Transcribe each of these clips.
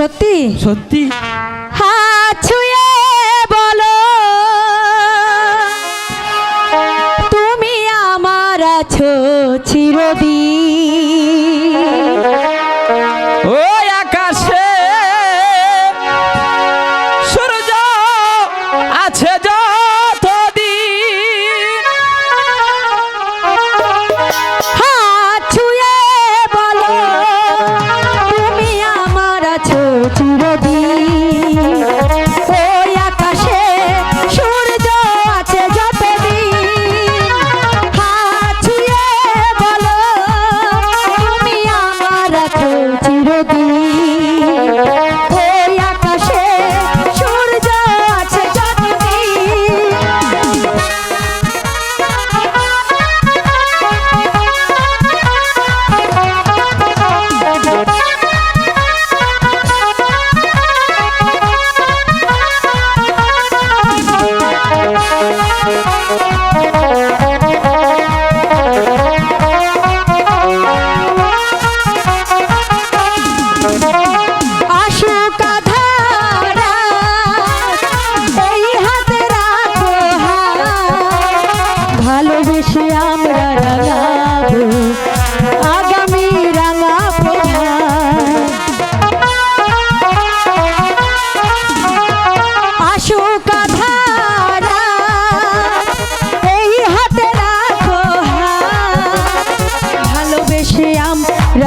সত্যি? সত্যি? হাত ছুঁয়ে বলো। তুমি আমার আছো চিরদিন।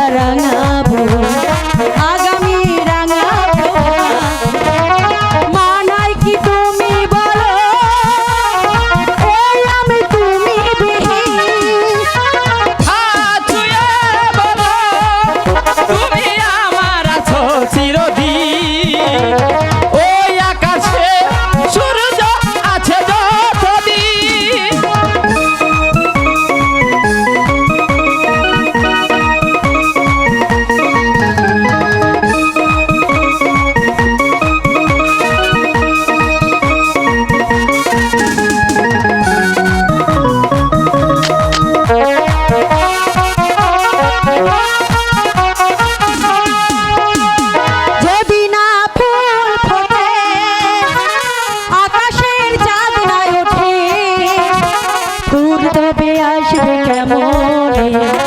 naranja. Thank you.